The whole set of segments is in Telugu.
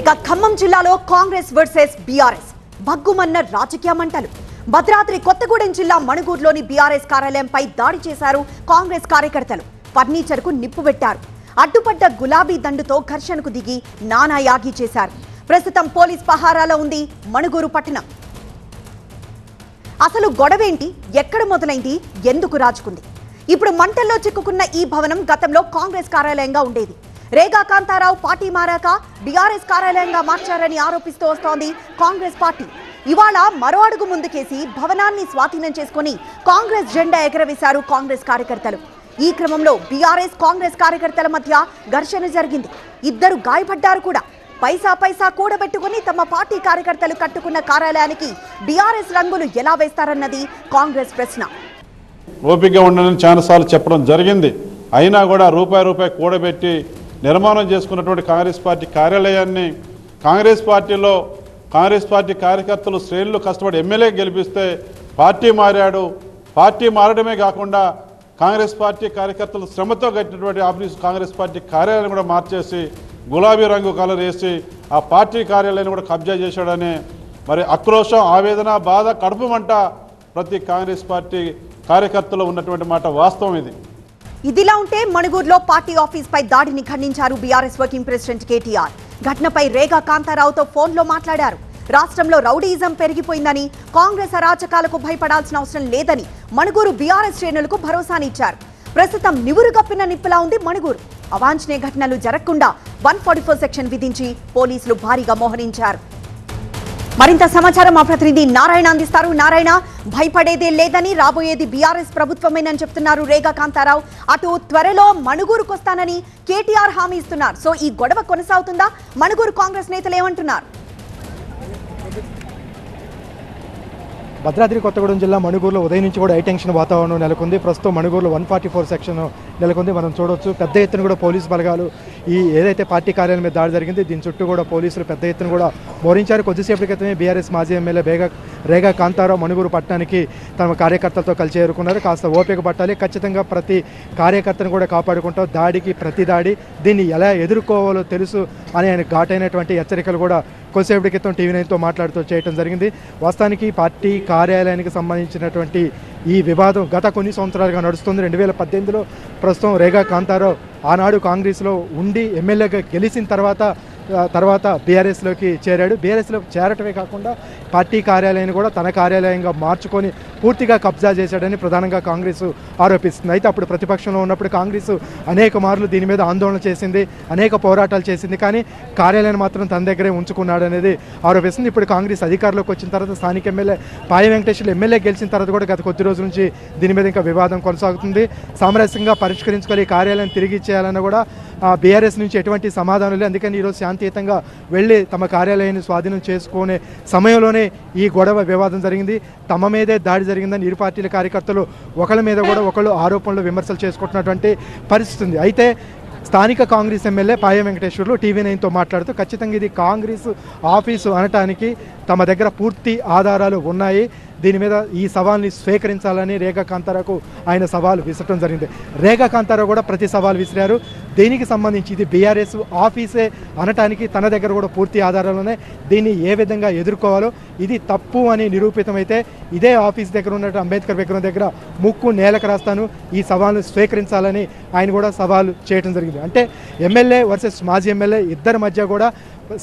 ఇక ఖమ్మం జిల్లాలో కాంగ్రెస్ వర్సెస్ బీఆర్ఎస్ భగ్గుమన్న రాజకీయ మంటలు భద్రాద్రి కొత్తగూడెం జిల్లా మణుగూరులోని బీఆర్ఎస్ కార్యాలయంపై దాడి చేశారు కాంగ్రెస్ కార్యకర్తలు. ఫర్నిచర్కు నిప్పు పెట్టారు. అడ్డుపడ్డ గులాబీ దండుతో ఘర్షణకు దిగి నానా యాగి చేశారు. ప్రస్తుతం పోలీస్ పహారాలో ఉంది మణుగూరు పట్టణం. అసలు గొడవేంటి? ఎక్కడ మొదలైంది? ఎందుకు రాజుకుంది? ఇప్పుడు మంటల్లో చిక్కుకున్న ఈ భవనం గతంలో కాంగ్రెస్ కార్యాలయంగా ఉండేది. రేగా కాంతారావు పార్టీ మారాక బీఆర్ఎస్ కార్యాలయంగా మార్చారని ఆరోపిస్తూ వస్తోంది కాంగ్రెస్ పార్టీ. ఇవాళ మరో అడుగు ముందుకేసి భవనాన్ని స్వాధీనం చేసుకుని కాంగ్రెస్ జెండా ఎగరవేశారు కాంగ్రెస్ కార్యకర్తలు. ఈ క్రమంలో బీఆర్ఎస్ కాంగ్రెస్ కార్యకర్తల మధ్య ఘర్షణ జరిగింది. ఇద్దరు గాయపడ్డారు కూడా. పైసా పైసా కూడబెట్టుకుని తమ పార్టీ కార్యకర్తలు కట్టుకున్న కార్యాలయానికి బీఆర్ఎస్ రంగులు ఎలా వేస్తారన్నది కాంగ్రెస్ ప్రశ్న. ఓపిక ఉండని చాలాసార్లు చెప్పడం జరిగింది. అయినా కూడా రూపాయి రూపాయి కూడబెట్టి నిర్మాణం చేసుకున్నటువంటి కాంగ్రెస్ పార్టీ కార్యాలయాన్ని కాంగ్రెస్ పార్టీలో కాంగ్రెస్ పార్టీ కార్యకర్తలు శ్రేణులు కష్టపడి ఎమ్మెల్యే గెలిపిస్తే పార్టీ మారాడు. పార్టీ మారడమే కాకుండా కాంగ్రెస్ పార్టీ కార్యకర్తలు శ్రమతో కట్టినటువంటి ఆఫీస్ కాంగ్రెస్ పార్టీ కార్యాలయం కూడా మార్చేసి గులాబీ రంగు కలర్ వేసి ఆ పార్టీ కార్యాలయాన్ని కూడా కబ్జా చేశాడని మరి ఆక్రోశం ఆవేదన బాధ కడుపు మంట ప్రతి కాంగ్రెస్ పార్టీ కార్యకర్తలు ఉన్నటువంటి మాట వాస్తవం ఇది. ఇదిలా ఉంటే మణుగూరులో పార్టీ ఆఫీస్ పై దాడిని ఖండించారు బీఆర్ఎస్ వర్కింగ్ ప్రెసిడెంట్ కేటీఆర్. ఘటనపై రేగా కాంతారావుతో ఫోన్లో మాట్లాడారు. రాష్ట్రంలో రౌడీయిజం పెరిగిపోయిందని కాంగ్రెస్ అరాచకాలకు భయపడాల్సిన అవసరం లేదని మణుగూరు బీఆర్ఎస్ శ్రేణులకు భరోసానిచ్చారు ప్రస్తుతం నివురు కప్పిన నిప్పులా ఉంది మణుగూరు. అవాంఛనీయ ఘటనలు జరగకుండా వన్ ఫార్టీ ఫోర్ సెక్షన్ విధించి పోలీసులు భారీగా మోహరించారు. మరింత సమాచారం మా ప్రతినిధి నారాయణ అందిస్తారు. నారాయణ భయపడేదే లేదని రాబోయేది బీఆర్ఎస్ ప్రభుత్వమేనని చెప్తున్నారు రేగా కాంతారావు. అటు త్వరలో మణుగూరుకొస్తానని కేటీఆర్ హామీ ఇస్తున్నారు. సో ఈ గొడవ కొనసాగుతుందా? మణుగూరు కాంగ్రెస్ నేతలు ఏమంటున్నారు? భద్రాద్రి కొత్తగూడెం జిల్లా మణుగూరులో ఉదయం నుంచి కూడా హైటెన్షన్ వాతావరణం నెలకొంది. ప్రస్తుతం మణుగూరులో వన్ ఫార్టీ ఫోర్ సెక్షన్ నెలకొంది మనం చూడవచ్చు పెద్ద ఎత్తున కూడా పోలీసు బలగాలు ఈ ఏదైతే పార్టీ కార్యాలయం మీద దాడి జరిగింది దీని చుట్టూ కూడా పోలీసులు పెద్ద ఎత్తున కూడా మోరించారు. కొద్దిసేపటి క్రితమే బీఆర్ఎస్ మాజీ ఎమ్మెల్యే బేగా రేగా కాంతారావు మణుగూరు పట్టణానికి తమ కార్యకర్తలతో కలిసి చేరుకున్నారు. కాస్త ఓపిక పట్టాలి. ఖచ్చితంగా ప్రతి కార్యకర్తను కూడా కాపాడుకుంటాం. దాడికి ప్రతి దాడి దీన్ని ఎలా ఎదుర్కోవాలో తెలుసు అని ఆయన ఘాటైనటువంటి హెచ్చరికలు కూడా కొద్దిసేపటి క్రితం టీవీ నైన్తో మాట్లాడుతూ చేయడం జరిగింది. వాస్తవానికి పార్టీ కార్యాలయానికి సంబంధించినటువంటి ఈ వివాదం గత కొన్ని సంవత్సరాలుగా నడుస్తుంది. రెండు వేల పద్దెనిమిదిలో ప్రస్తుతం రేగా కాంతారావు ఆనాడు కాంగ్రెస్లో ఉండి ఎమ్మెల్యేగా గెలిచిన తర్వాత తర్వాత బీఆర్ఎస్లోకి చేరాడు. బీఆర్ఎస్లో చేరటమే కాకుండా పార్టీ కార్యాలయాన్ని కూడా తన కార్యాలయంగా మార్చుకొని పూర్తిగా కబ్జా చేశాడని ప్రధానంగా కాంగ్రెస్ ఆరోపిస్తుంది. అయితే అప్పుడు ప్రతిపక్షంలో ఉన్నప్పుడు కాంగ్రెస్ అనేక మార్లు దీని మీద ఆందోళన చేసింది అనేక పోరాటాలు చేసింది. కానీ కార్యాలయాన్ని మాత్రం తన దగ్గరే ఉంచుకున్నాడు అనేది ఆరోపిస్తుంది. ఇప్పుడు కాంగ్రెస్ అధికారంలోకి వచ్చిన తర్వాత స్థానిక ఎమ్మెల్యే పాయ వెంకటేశ్వర ఎమ్మెల్యే గెలిచిన తర్వాత కూడా గత కొద్ది రోజుల నుంచి దీని మీద ఇంకా వివాదం కొనసాగుతుంది. సామరస్యంగా పరిష్కరించుకొని ఈ కార్యాలయం తిరిగి ఇచ్చేయాలన్న కూడా బీఆర్ఎస్ నుంచి ఎటువంటి సమాధానం లేదు. అందుకని ఈరోజు అతీతంగా వెళ్ళి తమ కార్యాలయాన్ని స్వాధీనం చేసుకునే సమయంలోనే ఈ గొడవ వివాదం జరిగింది. తమ మీదే దాడి జరిగిందని ఇరు పార్టీల కార్యకర్తలు ఒకళ్ళ మీద కూడా ఒకళ్ళు ఆరోపణలు విమర్శలు చేసుకుంటున్నటువంటి పరిస్థితి ఉంది. అయితే స్థానిక Congress MLA Paya Venkateswarlu TV నైన్తో మాట్లాడుతూ ఖచ్చితంగా ఇది కాంగ్రెస్ ఆఫీసు అనటానికి తమ దగ్గర పూర్తి ఆధారాలు ఉన్నాయి. దీని మీద ఈ సవాల్ని స్వీకరించాలని రేఖా కాంతారావుకు ఆయన సవాల్ విసరడం జరిగింది. రేఖా కాంతారావు కూడా ప్రతి సవాల్ విసిరారు. దీనికి సంబంధించి? ఇది బీఆర్ఎస్ ఆఫీసే అనటానికి తన దగ్గర కూడా పూర్తి ఆధారాలు ఉన్నాయి. దీన్ని ఏ విధంగా ఎదుర్కోవాలో ఇది తప్పు అని నిరూపితమైతే ఇదే ఆఫీస్ దగ్గర ఉన్నట్టు అంబేద్కర్ విగ్రహం దగ్గర ముక్కు నేలకు రాస్తాను. ఈ సవాల్ను స్వీకరించాలని ఆయన కూడా సవాలు చేయడం జరిగింది. అంటే ఎమ్మెల్యే వర్సెస్ మాజీ ఎమ్మెల్యే ఇద్దరి మధ్య కూడా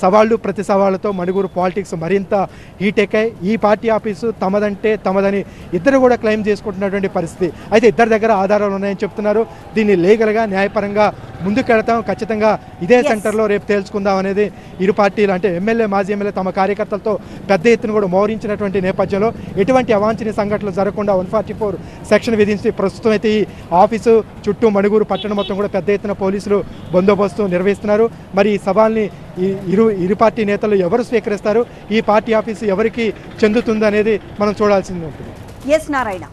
సవాళ్ళు ప్రతి సవాళ్ళతో మణిగూరు పాలిటిక్స్ మరింత హీట్ ఎక్కాయి. ఈ పార్టీ ఆఫీసు తమదంటే తమదని ఇద్దరు కూడా క్లెయిమ్ చేసుకుంటున్నటువంటి పరిస్థితి. అయితే ఇద్దరి దగ్గర ఆధారాలు ఉన్నాయని చెప్తున్నారు. దీన్ని లీగల్గా న్యాయపరంగా ముందుకెడతాం. ఖచ్చితంగా ఇదే. సెంటర్లో రేపు తేల్చుకుందాం అనేది ఇరు పార్టీలు అంటే ఎమ్మెల్యే మాజీ ఎమ్మెల్యే తమ కార్యకర్తలతో పెద్ద ఎత్తున కూడా మోహరించినటువంటి నేపథ్యంలో ఎటువంటి అవాంఛనీయ సంఘటనలు జరగకుండా వన్ ఫార్టీ ఫోర్ సెక్షన్ విధించి ప్రస్తుతం అయితే ఈ ఆఫీసు చుట్టూ మణుగూరు పట్టణం మొత్తం కూడా పెద్ద ఎత్తున పోలీసులు బందోబస్తు నిర్వహిస్తున్నారు. మరి ఈ సవాల్ని ఈ ఇరు ఇరు పార్టీ నేతలు ఎవరు స్వీకరిస్తారు? ఈ పార్టీ ఆఫీసు ఎవరికి చెందుతుంది అనేది మనం చూడాల్సింది ఉంటుంది. ఎస్ నారాయణ